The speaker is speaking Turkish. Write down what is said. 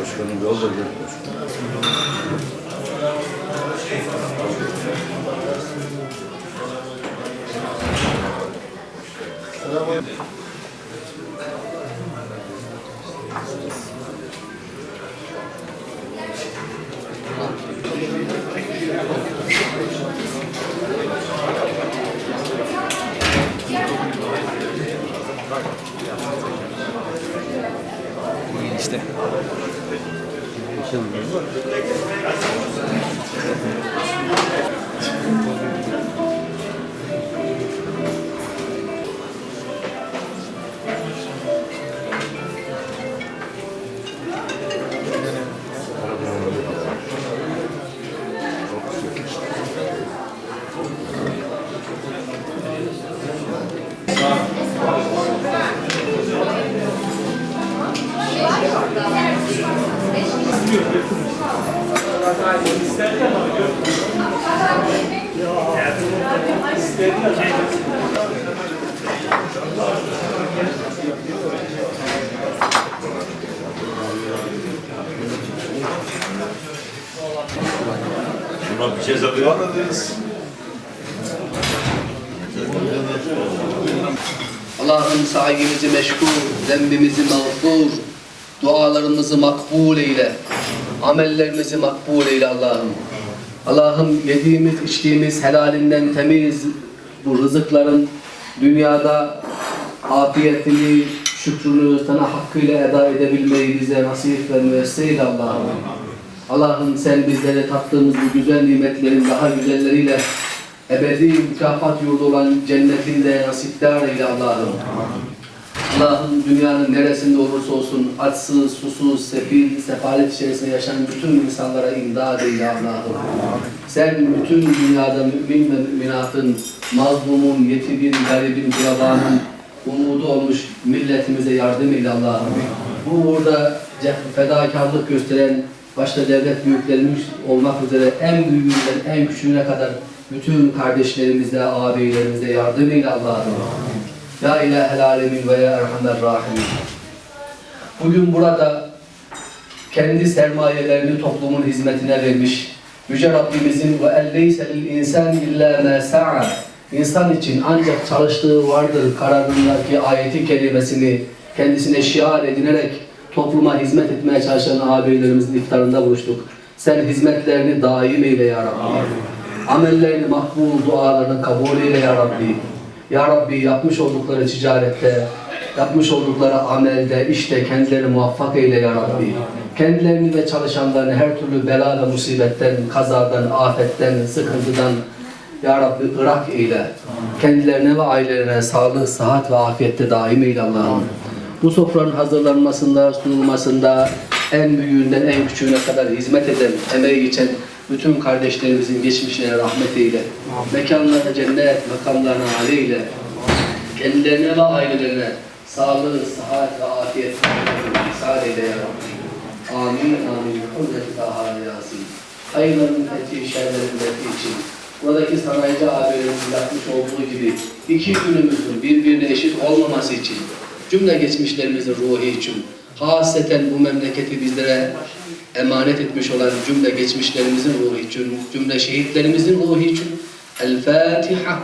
Başkanım yol da gör başkanım. İşte. Açalım. Buna bir şey meşgul, zembimizi mağfur, dualarımızı makbul eyle. Amellerimizi makbul eyle Allah'ım. Allah'ım yediğimiz, içtiğimiz helalinden temiz bu rızıkların dünyada afiyetini, şükrünü sana hakkıyla eda edebilmeyi bize nasip ve müessir eyle Allah'ım. Allah'ım sen bizlere tattığımız bu güzel nimetlerin daha güzelleriyle ebedi mükafat yurdu olan cennetinde nasipler eyle Allah'ım. Allah'ım dünyanın neresinde olursa olsun açsız, susuz, sefil, sefalet içerisinde yaşayan bütün insanlara imdad eyle Allah'ım. Sen bütün dünyada mümin ve müminatın, mazlumun, yetimin, garibin, kurabanın umudu olmuş milletimize yardım eyle Allah'ım. Bu uğurda fedakarlık gösteren başta devlet büyüklerimiz olmak üzere en büyüğünden en küçüğüne kadar bütün kardeşlerimize, ağabeylerimize yardım eyle Allah'ım. Ya ilahel alemin ve ya erhamer rahimin. Bugün burada kendi sermayelerini toplumun hizmetine vermiş Yüce Rabbimizin ve elleyse lil insan illa ma sa'a İnsan için ancak çalıştığı vardır kararındaki ayeti kelimesini kendisine şiar edinerek topluma hizmet etmeye çalışan ağabeylerimizin iftarında buluştuk. Sen hizmetlerini daim eyle ya Rabbi. Amellerini makbul, dualarını kabul eyle ya Rabbi. Ya Rabbi yapmış oldukları ticarette, yapmış oldukları amelde, işte kendilerini muvaffak eyle ya Rabbi. Kendilerini ve çalışanlarını her türlü bela ve musibetten, kazadan, afetten, sıkıntıdan, Ya Rabbi ırak eyle. Kendilerine ve ailelerine sağlık, sıhhat ve afiyette daim eyle Allah'ım. Bu sofranın hazırlanmasında, sunulmasında en büyüğünden en küçüğüne kadar hizmet eden, emeği geçen bütün kardeşlerimizin geçmişine rahmet eyle. Mekanlarına cennet, makamlarına âli eyle. Kendilerine ve ailelerine sağlık, sıhhat ve afiyet ihsan eyle ya Rabbi. Amin, amin. Hürmeti Taha Yasin. Hayırların fethi, şerlerin fethi için buradaki sanayici abilerimizin yapmış olduğu gibi iki günümüzün birbirine eşit olmaması için cümle geçmişlerimizin ruhu için haseten bu memleketi bizlere emanet etmiş olan cümle geçmişlerimizin ruhu için, cümle şehitlerimizin ruhu için El Fatiha.